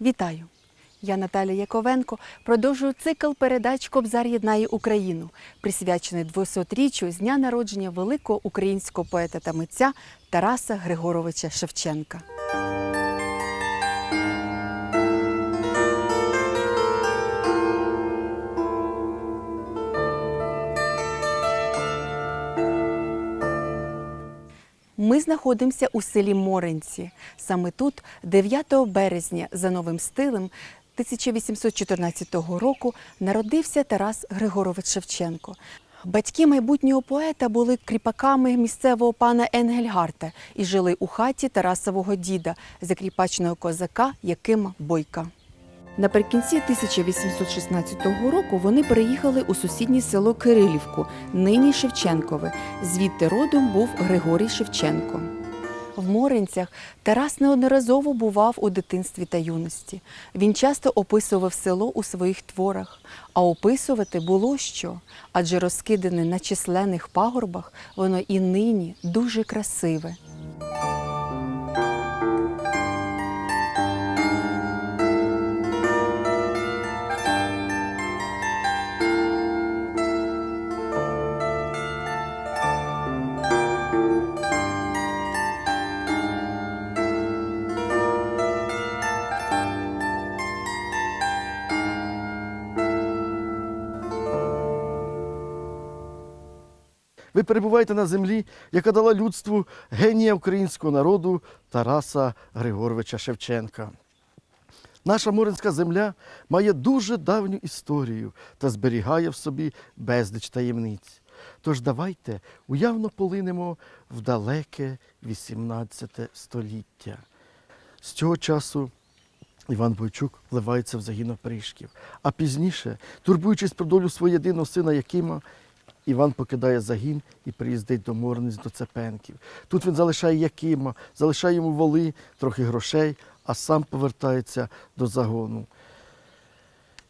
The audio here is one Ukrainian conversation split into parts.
Вітаю! Я Наталя Яковенко. Продовжую цикл передач Кобзар єднає Україну, присвячений 200-річчю з дня народження великого українського поета та митця Тараса Григоровича Шевченка. Знаходимося у селі Моринці. Саме тут, 9 березня, за новим стилем 1814 року, народився Тарас Григорович Шевченко. Батьки майбутнього поета були кріпаками місцевого пана Енгельгарта і жили у хаті Тарасового діда, закріпачного козака Якима Бойка. Наприкінці 1816 року вони переїхали у сусіднє село Кирилівку, нині Шевченкове. Звідти родом був Григорій Шевченко. В Моринцях Тарас неодноразово бував у дитинстві та юності. Він часто описував село у своїх творах, а описувати було що, адже розкидане на численних пагорбах, воно і нині дуже красиве. Ви перебуваєте на землі, яка дала людству генія українського народу Тараса Григоровича Шевченка. Наша Моринська земля має дуже давню історію та зберігає в собі безліч таємниць. Тож давайте уявно полинемо в далеке 18 століття. З цього часу Іван Бойчук вливається в загін опришків. А пізніше, турбуючись про долю свого єдиного сина Якима, Іван покидає загін і приїздить до Морниць до Цепенків. Тут він залишає Якима, залишає йому воли, трохи грошей, а сам повертається до загону.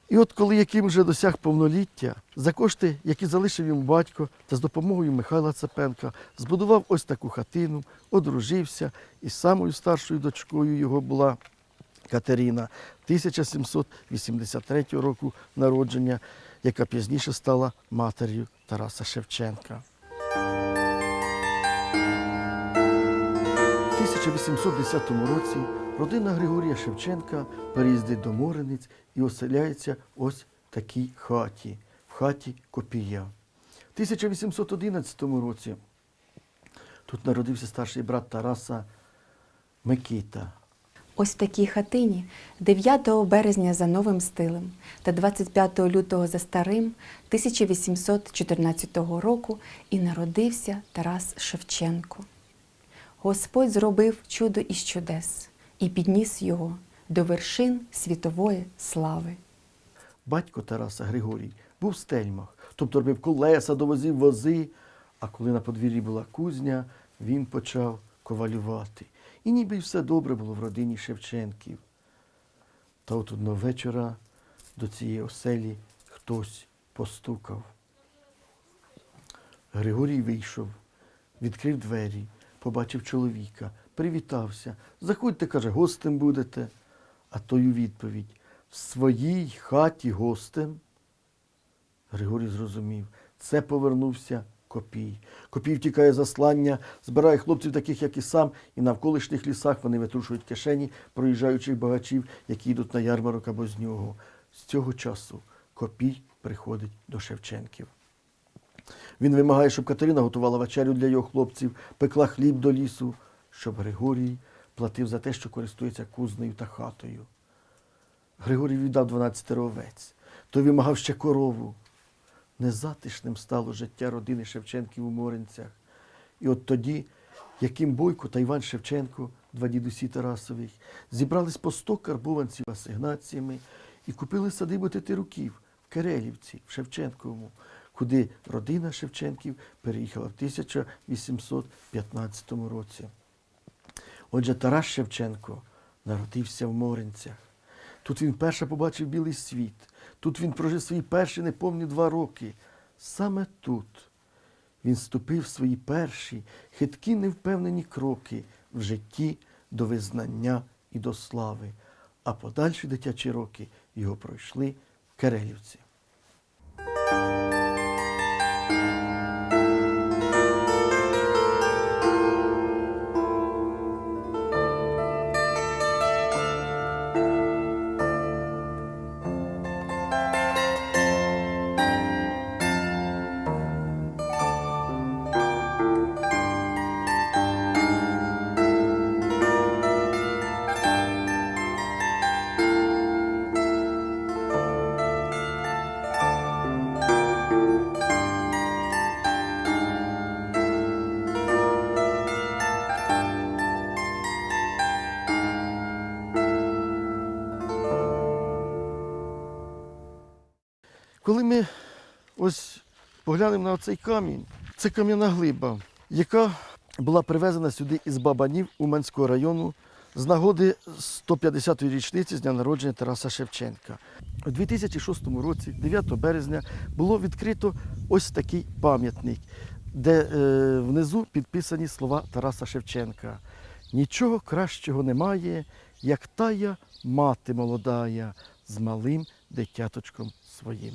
І от коли Яким вже досяг повноліття, за кошти, які залишив йому батько, та з допомогою Михайла Цепенка, збудував ось таку хатину, одружився, і самою старшою дочкою його була Катерина 1783 року народження, яка пізніше стала матір'ю Тараса Шевченка. У 1810 році родина Григорія Шевченка переїздить до Морениць і оселяється ось в такій хаті, в хаті Копія. В 1811 році тут народився старший брат Тараса Микита. Ось в такій хатині 9 березня за новим стилем та 25 лютого за старим 1814 року і народився Тарас Шевченко. Господь зробив чудо із чудес і підніс його до вершин світової слави. Батько Тараса Григорій був в стельмах, тобто робив колеса, довозив вози. А коли на подвір'ї була кузня, він почав ковалювати. І ніби все добре було в родині Шевченків. Та от одного вечора до цієї оселі хтось постукав. Григорій вийшов, відкрив двері, побачив чоловіка, привітався. Заходьте, каже, гостем будете. А той у відповідь в своїй хаті гостем. Григорій зрозумів, це повернувся Копій. Копій втікає заслання, збирає хлопців, таких як і сам, і на навколишніх лісах вони витрушують кишені проїжджаючих багачів, які йдуть на ярмарок або з нього. З цього часу Копій приходить до Шевченків. Він вимагає, щоб Катерина готувала вечерю для його хлопців, пекла хліб до лісу, щоб Григорій платив за те, що користується кузнею та хатою. Григорій віддав 12 овець, той вимагав ще корову. Незатишним стало життя родини Шевченків у Моринцях. І от тоді, яким Бойко та Іван Шевченко, два дідусі Тарасових, зібрались по 100 карбованців асигнаціями і купили садибу Тетируків в Керелівці, в Шевченковому, куди родина Шевченків переїхала в 1815 році. Отже, Тарас Шевченко народився в Моринцях. Тут він вперше побачив білий світ. Тут він прожив свої перші неповні два роки. Саме тут він ступив свої перші хиткі невпевнені кроки в житті до визнання і до слави. а подальші дитячі роки його пройшли в Керелівці. Коли ми ось поглянемо на цей камінь, це кам'яна глиба, яка була привезена сюди із Бабанів Уманського району з нагоди 150-ї річниці з дня народження Тараса Шевченка. У 2006 році, 9 березня, було відкрито ось такий пам'ятник, де е, внизу підписані слова Тараса Шевченка. Нічого кращого немає, як тая мати молодая з малим дитяточком своїм.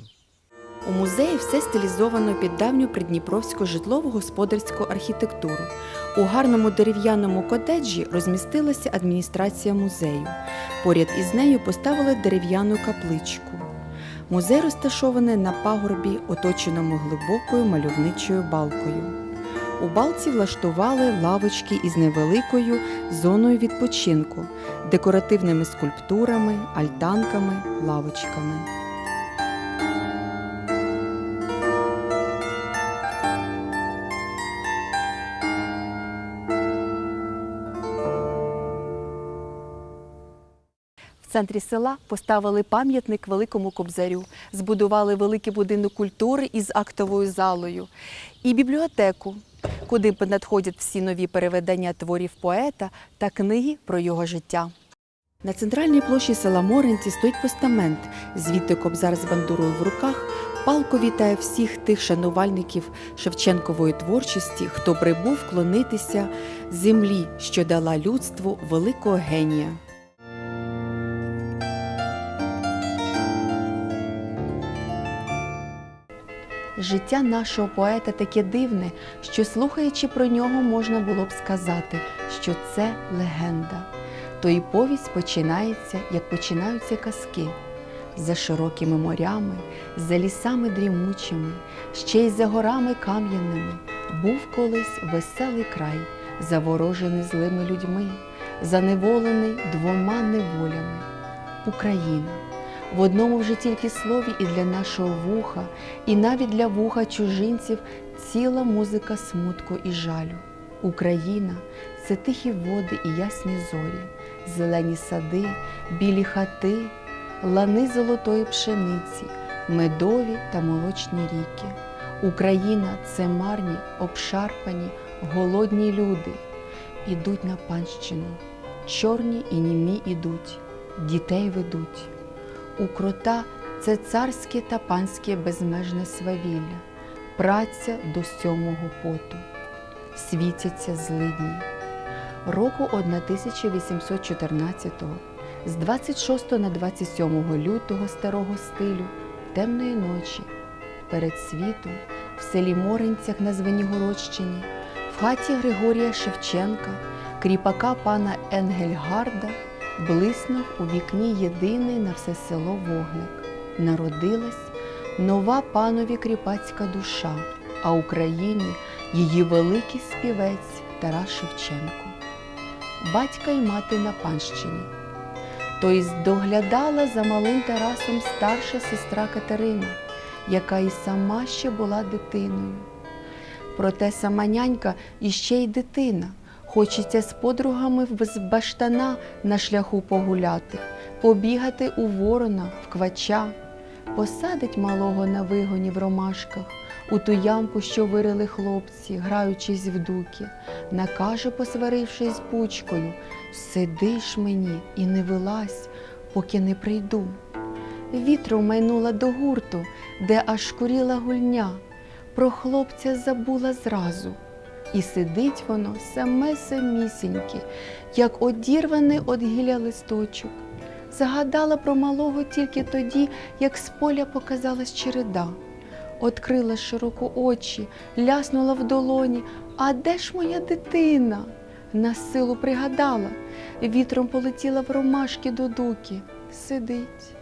У музеї все стилізовано під давню придніпровську житлово-господарську архітектуру. У гарному дерев'яному котеджі розмістилася адміністрація музею. Поряд із нею поставили дерев'яну капличку. Музей розташований на пагорбі, оточеному глибокою мальовничою балкою. У балці влаштували лавочки із невеликою зоною відпочинку, декоративними скульптурами, альтанками, лавочками. Центрі села поставили пам'ятник великому кобзарю, збудували великий будинок культури із актовою залою і бібліотеку, куди надходять всі нові переведення творів поета та книги про його життя. На центральній площі села Моринці стоїть постамент, звідти кобзар з бандурою в руках палко вітає всіх тих шанувальників Шевченкової творчості, хто прибув вклонитися землі, що дала людству великого генія. Життя нашого поета таке дивне, що слухаючи про нього, можна було б сказати, що це легенда. То і повість починається, як починаються казки. За широкими морями, за лісами дрімучими, ще й за горами кам'яними був колись веселий край, заворожений злими людьми, заневолений двома неволями Україна. В одному вже тільки слові і для нашого вуха, і навіть для вуха чужинців ціла музика смутку і жалю. Україна це тихі води і ясні зорі, зелені сади, білі хати, лани золотої пшениці, медові та молочні ріки. Україна це марні, обшарпані, голодні люди. Ідуть на панщину, чорні і німі ідуть, дітей ведуть. У крота це царське та панське безмежне свавілля, праця до сьомого поту, світяться злидні. Року 1814-го, з 26 на 27 лютого старого стилю, темної ночі, перед світом, в селі Моринцях на Звенігородщині, в хаті Григорія Шевченка, кріпака пана Енгельгарда, блиснув у вікні єдиний на все село вогник. Народилась нова панові кріпацька душа, а Україні її великий співець Тарас Шевченко. Батька й мати на панщині. Тобто доглядала за малим Тарасом старша сестра Катерина, яка і сама ще була дитиною. Проте сама нянька іще й дитина. Хочеться з подругами без баштана на шляху погуляти, побігати у ворона, в квача, посадить малого на вигоні в ромашках, у ту ямку, що вирили хлопці, граючись в дуки, накаже, посварившись з бучкою, сидиш мені і не вилазь, поки не прийду. Вітром майнула до гурту, де аж куріла гульня, про хлопця забула зразу. І сидить воно саме самісіньке, як одірваний од гілля листочок. Загадала про малого тільки тоді, як з поля показалась череда. Открила широко очі, ляснула в долоні. А де ж моя дитина? На силу пригадала, вітром полетіла в ромашки до дуки. Сидить.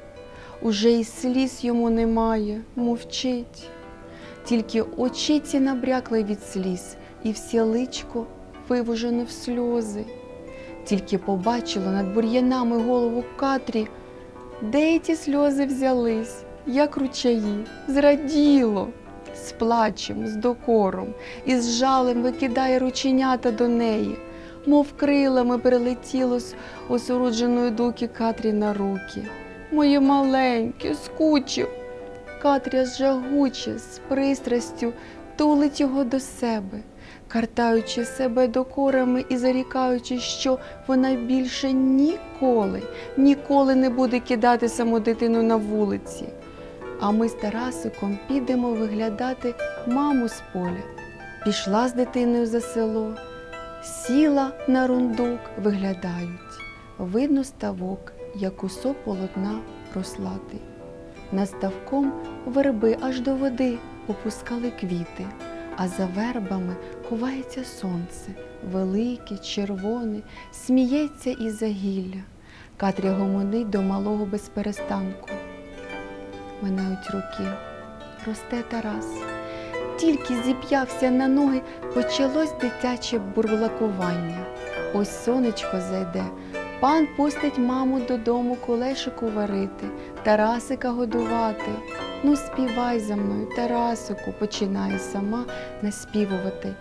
Уже й сліз йому немає, мовчить. Тільки очиці набрякли від сліз, і все личко вивужене в сльози. Тільки побачила над бур'янами голову Катрі, де ті сльози взялись, як ручаї, зраділо, з плачем, з докором, і з жалем викидає рученята до неї, мов крилами перелетіло з осуродженої дуки Катрі на руки. Моє маленьке, скучив. Катря жагуче, з пристрастю тулить його до себе, картаючи себе докорами і зарікаючи, що вона більше ніколи, ніколи не буде кидати саму дитину на вулиці. А ми з Тарасиком підемо виглядати маму з поля. Пішла з дитиною за село, сіла на рундук, виглядають. Видно ставок, як кусок полотна прослати. Над ставком верби аж до води опускали квіти, а за вербами ховається сонце, велике, червоне, сміється із загілля. Катря гомонить до малого без перестанку. Минають роки, росте Тарас. Тільки зіп'явся на ноги, почалось дитяче бурлакування. Ось сонечко зайде, пан пустить маму додому колешику варити, Тарасика годувати. Ну, співай за мною, Тарасику, починає сама наспівувати,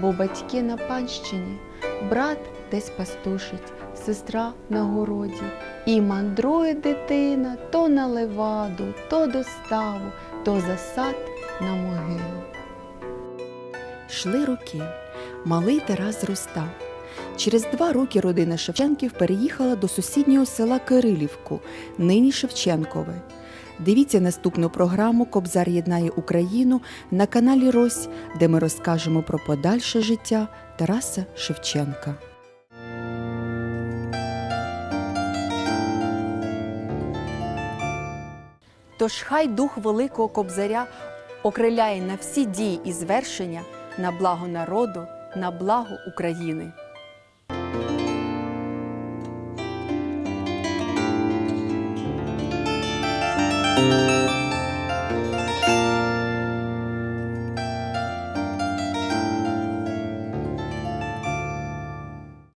бо батьки на панщині, брат десь пастушить, сестра на городі, і мандрує дитина то на леваду, то до ставу, то за сад на могилу. Йшли роки. Малий Тарас зростав. Через два роки родина Шевченків переїхала до сусіднього села Кирилівку, нині Шевченкове. Дивіться наступну програму Кобзар єднає Україну на каналі Рось, де ми розкажемо про подальше життя Тараса Шевченка. Тож хай дух великого кобзаря окриляє на всі дії і звершення на благо народу, на благо України.